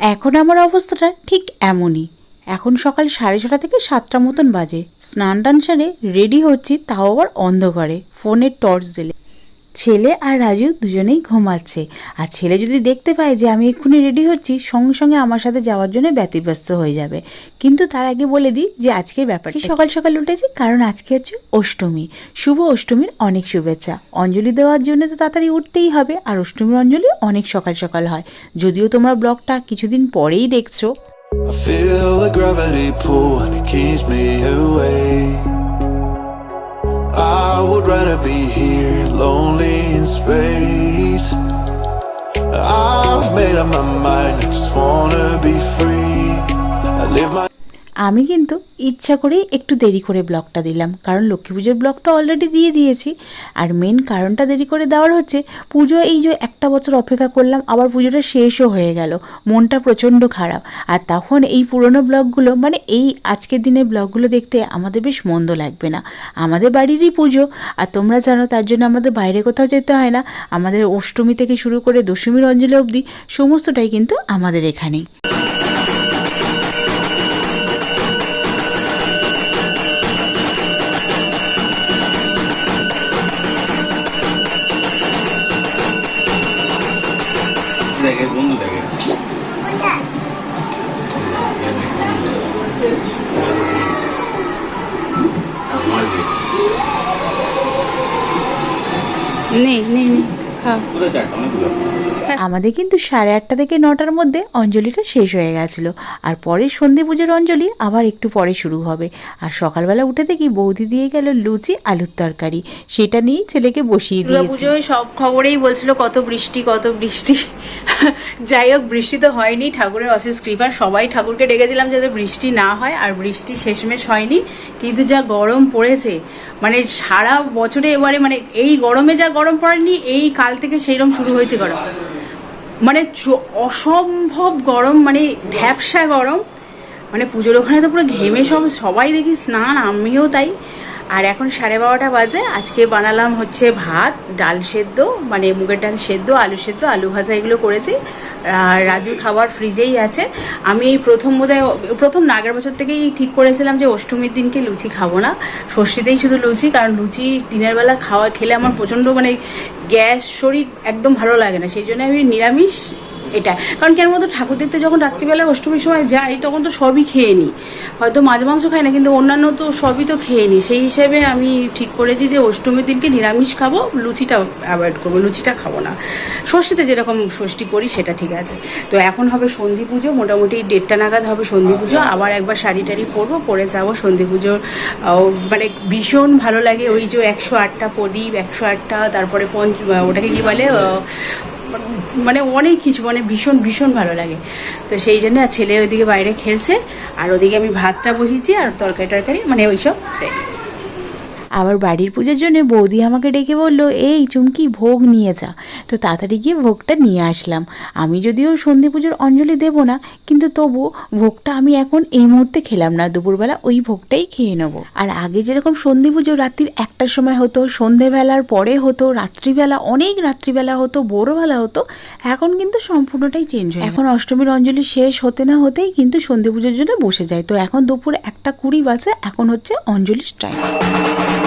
এখন আমার অবস্থাটা ঠিক এমনই। এখন সকাল সাড়ে ছটা থেকে সাতটা মতন বাজে। স্নান টান সেরে রেডি হচ্ছি, তাও আবার অন্ধকারে। ফোনের টর্চ দিলে। ছেলে আর রাজু দুজনেই ঘুমাচ্ছে। আর ছেলে যদি দেখতে পায় যে আমি এক্ষুনি রেডি হচ্ছি সঙ্গে সঙ্গে আমার সাথে যাওয়ার জন্য ব্যতিব্যস্ত হয়ে যাবে। কিন্তু তার আগে বলে দিই যে আজকের ব্যাপারটা সকাল সকাল উঠেছি কারণ আজকে হচ্ছে অষ্টমী। শুভ অষ্টমীর অনেক শুভেচ্ছা। অঞ্জলি দেওয়ার জন্য তো তাড়াতাড়ি উঠতেই হবে আর অষ্টমীর অঞ্জলি অনেক সকাল সকাল হয়। যদিও তোমার ব্লগটা কিছুদিন পরেই দেখছ। I feel the gravity pull and it keeps me away. I would rather be here, lonely in space. I've made up my mind, I just wanna be free. I live my আমি কিন্তু ইচ্ছা করেই একটু দেরি করে ব্লগটা দিলাম, কারণ লক্ষ্মী পুজোর ব্লগটা অলরেডি দিয়ে দিয়েছি। আর মেন কারণটা দেরি করে দেওয়ার হচ্ছে, পুজো এই যে একটা বছর অপেক্ষা করলাম, আবার পুজোটা শেষও হয়ে গেল, মনটা প্রচণ্ড খারাপ। আর তখন এই পুরনো ব্লগগুলো মানে এই আজকের দিনের ব্লগগুলো দেখতে আমাদের বেশ মন্দ লাগবে না। আমাদের বাড়িরই পুজো, আর তোমরা জানো তার জন্য আমাদের বাইরে কোথাও যেতে হয় না। আমাদের অষ্টমী থেকে শুরু করে দশমীর অঞ্জলি অবধি সমস্তটাই কিন্তু আমাদের এখানেই। দেখে বন্ধু দেখে আমার যে নেই অনেকগুলো? আমাদের কিন্তু সাড়ে আটটা থেকে নটার মধ্যে অঞ্জলিটা শেষ হয়ে গেছিল। আর পরে সন্ধে পুজোর অঞ্জলি আবার একটু পরে শুরু হবে। আর সকালবেলা উঠে দেখি বৌদি দিয়ে গেল লুচি আলুর তরকারি। সেটা নিয়েই ছেলেকে বসিয়ে দিয়েছি। পুজোয় সব খবরেই বলছিল কত বৃষ্টি কত বৃষ্টি। যাই হোক বৃষ্টি তো হয়নি ঠাকুরের অশেষ কৃপা। সবাই ঠাকুরকে ডেকেছিলাম যাতে বৃষ্টি না হয় আর বৃষ্টি শেষমেশ হয়নি। কিন্তু যা গরম পড়েছে মানে সারা বছরে এবারে মানে এই গরমে যা গরম পড়েনি এই কাল থেকে সেইরকম শুরু হয়েছে গরম। মানে অসম্ভব গরম মানে ধ্যাপসা গরম। মানে পুজোর ওখানে তো পুরো ঘেমে সব, সবাই দেখি স্নান, আমিও তাই। আর এখন সাড়ে বারোটা বাজে, আজকে বানালাম হচ্ছে ভাত, ডাল সেদ্ধ মানে মুগের ডাল সেদ্ধ, আলু সেদ্ধ, আলু ভাজা এগুলো করেছি। রাজুর খাবার ফ্রিজেই আছে। আমি এই প্রথম বোধহয়, প্রথম না আগের বছর থেকেই ঠিক করেছিলাম যে অষ্টমীর দিনকে লুচি খাব না। ষষ্ঠীতেই শুধু লুচি, কারণ লুচি দিনের বেলা খাওয়া, খেলে আমার প্রচণ্ড মানে গ্যাস শরীর একদম ভালো লাগে না। সেই জন্য আমি নিরামিষ এটা কারণ কেন মতো ঠাকুর দেখতে যখন রাত্রিবেলা অষ্টমীর সময় যাই তখন তো সবই খেয়ে নিই। হয়তো মাছ মাংস খাই না কিন্তু অন্যান্য তো সবই তো খেয়ে নিই। সেই হিসেবে আমি ঠিক করেছি যে অষ্টমীর দিনকে নিরামিষ খাব লুচিটা অ্যাভয়েড করব লুচিটা খাব না। ষষ্ঠীতে যেরকম ষষ্ঠী করি সেটা ঠিক আছে। তো এখন হবে সন্ধি পুজো মোটামুটি দেড়টা নাগাদ হবে সন্ধি পুজো। আবার একবার শাড়ি টাড়ি পরবো পরে যাব সন্ধি পুজোর মানে ভীষণ ভালো লাগে ওই যে একশো আটটা প্রদীপ একশো আটটা তারপরে পঞ্চ ওটাকে কি বলে মানে অনেক কিছু মানে ভীষণ ভীষণ ভালো লাগে। তো সেই জন্য আর ছেলে ওইদিকে বাইরে খেলছে, আর ওদিকে আমি ভাতটা বসিয়েছি আর তরকারি টরকারি মানে ওইসব রেডি আবার বাড়ির পুজোর জন্য বৌদি আমাকে ডেকে বলল, এই চুমকি ভোগ নিয়ে যা। তো তাড়াতাড়ি গিয়ে ভোগটা নিয়ে আসলাম। আমি যদিও সন্ধে পুজোর অঞ্জলি দেব না, কিন্তু তবু ভোগটা আমি এখন এই মুহূর্তে খেলাম না। দুপুরবেলা ওই ভোগটাই খেয়ে নেব। আর আগে যেরকম সন্ধে পুজো রাত্রির একটার সময় হতো, সন্ধেবেলার পরে হতো, রাত্রিবেলা, অনেক রাত্রিবেলা হতো, ভোরবেলা হতো, এখন কিন্তু সম্পূর্ণটাই চেঞ্জ হয় এখন অষ্টমীর অঞ্জলি শেষ হতে না হতেই কিন্তু সন্ধে পুজোর জন্য বসে যায়। তো এখন দুপুর একটা কুড়ি বাজে, এখন হচ্ছে অঞ্জলির টাইম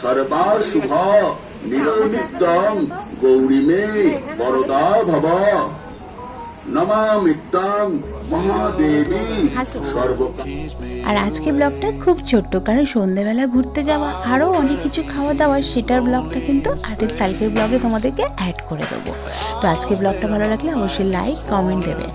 সর্বা শুভ নিরমিতং গৌরী মে বরদা ভব। আর আজকে ব্লগটা খুব ছোট্ট কারণ সন্ধেবেলা ঘুরতে যাওয়া আরও অনেক কিছু খাওয়া দাওয়া সেটার ব্লগটা কিন্তু আটের সাইকেল ব্লগে তোমাদেরকে অ্যাড করে দেবো। তো আজকে ব্লগটা ভালো লাগলে অবশ্যই লাইক কমেন্ট দেবে।